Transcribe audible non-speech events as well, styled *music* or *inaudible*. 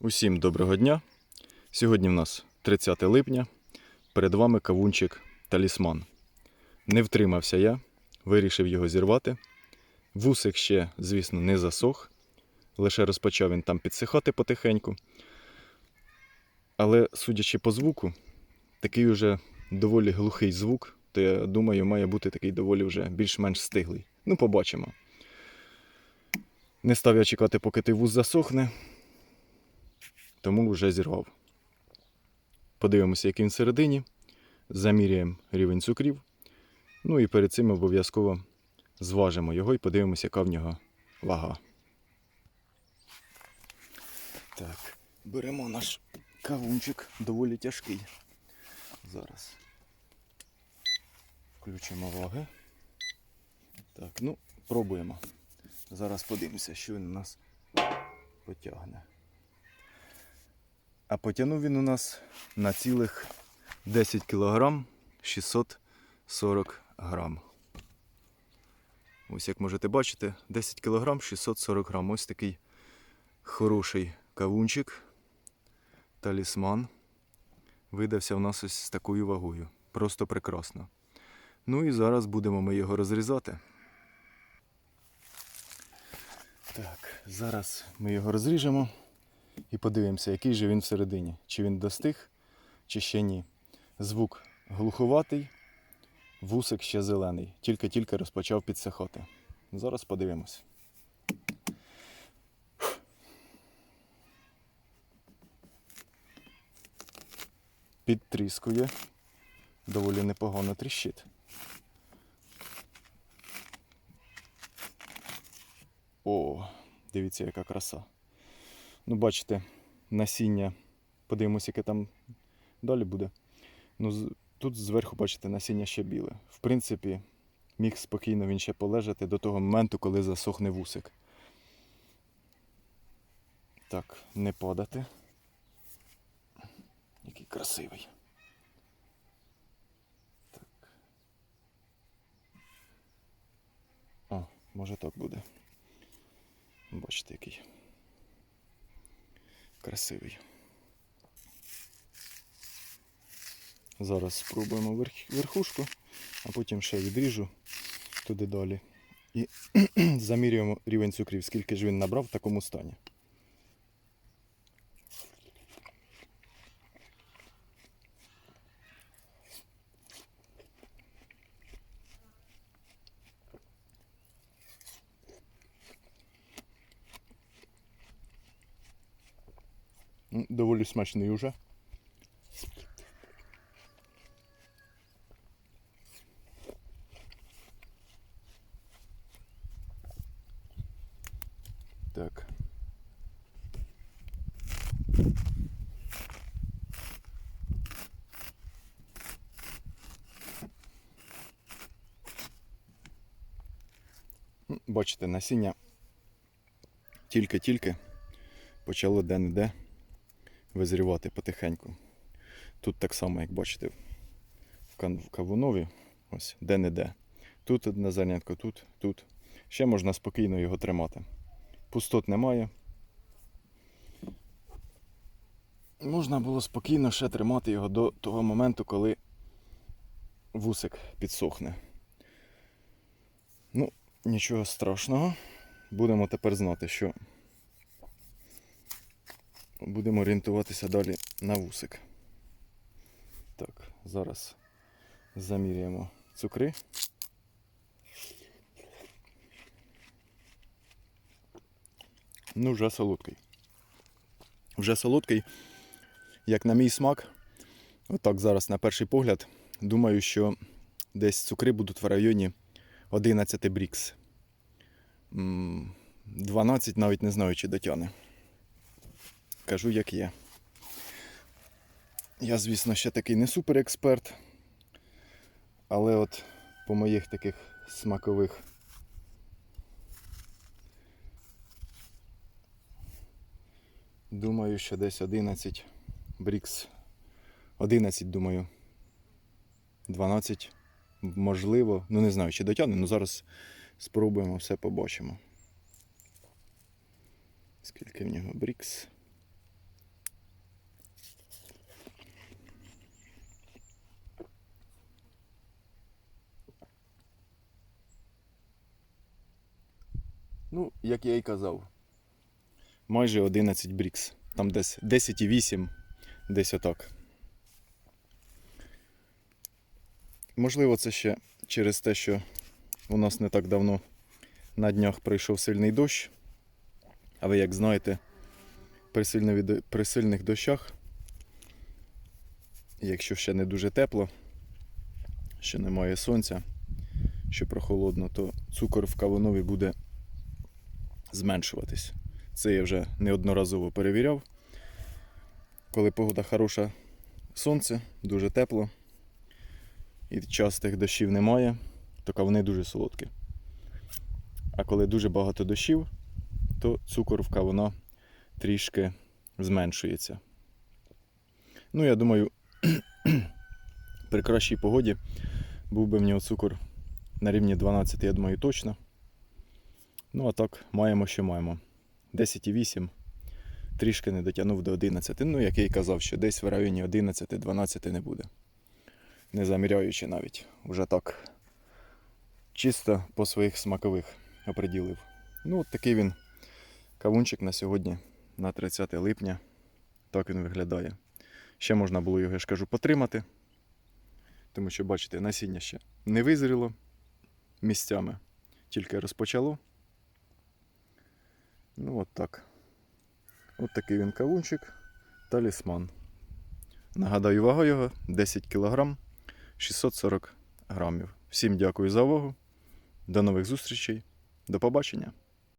Усім доброго дня. Сьогодні в нас 30 липня. Перед вами кавунчик талісман. Не втримався я, вирішив його зірвати. Вусик ще, звісно, не засох. Лише розпочав він там підсихати потихеньку. Але, судячи по звуку, такий уже доволі глухий звук, то я думаю, має бути такий доволі вже більш-менш стиглий. Ну, побачимо. Не став я чекати, поки той вуз засохне, тому вже зірвав. Подивимося, який він всередині, заміряємо рівень цукрів. Ну і перед цим обов'язково зважимо його і подивимося, яка в нього вага. Так, беремо наш кавунчик, доволі тяжкий. Зараз. Включимо ваги. Так, ну, пробуємо. Зараз подивимося, що він у нас потягне. А потягнув він у нас на цілих 10 кг 640 грам. Ось як можете бачити, 10 кг 640 грам. Ось такий хороший кавунчик. Талісман. Видався в нас ось з такою вагою. Просто прекрасно. Ну і зараз будемо ми його розрізати. Так, зараз ми його розріжемо і подивимося, який же він всередині. Чи він достиг, чи ще ні. Звук глуховатий, вусик ще зелений. Тільки-тільки розпочав підсихати. Зараз подивимось. Підтріскує. Доволі непогано тріщить. О, дивіться, яка краса. Ну, бачите, насіння. Подивимося, яке там далі буде. Ну, тут зверху, бачите, насіння ще біле. В принципі, міг спокійно він ще полежати до того моменту, коли засохне вусик. Так, не падати. Який красивий. Так. О, може так буде. Бачите, який красивий. Зараз спробуємо верх- верхушку, а потім ще відріжу туди далі. І *clears throat* замірюємо рівень цукрів, скільки ж він набрав в такому стані. Доволі смачний уже. Так. Бачите, насіння тільки-тільки почало де-не-де визрівати потихеньку. Тут так само, як бачите, в кавунові, ось де-не-де. Тут одне зернятко, тут, тут. Ще можна спокійно його тримати. Пустот немає. Можна було спокійно ще тримати його до того моменту, коли вусик підсохне. Ну, нічого страшного. Будемо тепер знати, що будемо орієнтуватися далі на вусик. Так, зараз заміряємо цукри. Ну, вже солодкий. Вже солодкий, як на мій смак. Отак зараз на перший погляд. Думаю, що десь цукри будуть в районі 11 брікс. 12 навіть не знаю, чи дотягне. Кажу, як є. Я, звісно, ще такий не суперексперт. Але от по моїх таких смакових думаю, що десь 11 брікс. 11, думаю. 12, можливо. Ну не знаю, чи дотягне, ну зараз спробуємо все побачимо. Скільки в нього брікс? Ну, як я і казав, майже 11 брікс. Там десь 10,8, десь отак. Можливо, це ще через те, що у нас не так давно на днях пройшов сильний дощ. А ви як знаєте, при, сильно при сильних дощах, якщо ще не дуже тепло, ще немає сонця, що прохолодно, то цукор в кавунові буде зменшуватись. Це я вже неодноразово перевіряв. Коли погода хороша, сонце, дуже тепло, і частих дощів немає, то кавуни дуже солодкі. А коли дуже багато дощів, то цукор в кавуна трішки зменшується. Ну, я думаю, *clears throat* при кращій погоді був би в нього цукор на рівні 12, я думаю, точно. Ну, а так, маємо, що маємо. 10,8. Трішки не дотягнув до 11. Ну, як я і казав, що десь в районі 11-12 не буде. Не заміряючи навіть. Уже так чисто по своїх смакових оприділив. Ну, от такий він кавунчик на сьогодні, на 30 липня. Так він виглядає. Ще можна було його, я ж кажу, потримати. Тому що, бачите, насіння ще не визріло місцями, тільки розпочало. Ну, от так. От такий він кавунчик, талісман. Нагадаю, вага його 10 кг 640 грамів. Всім дякую за увагу. До нових зустрічей. До побачення.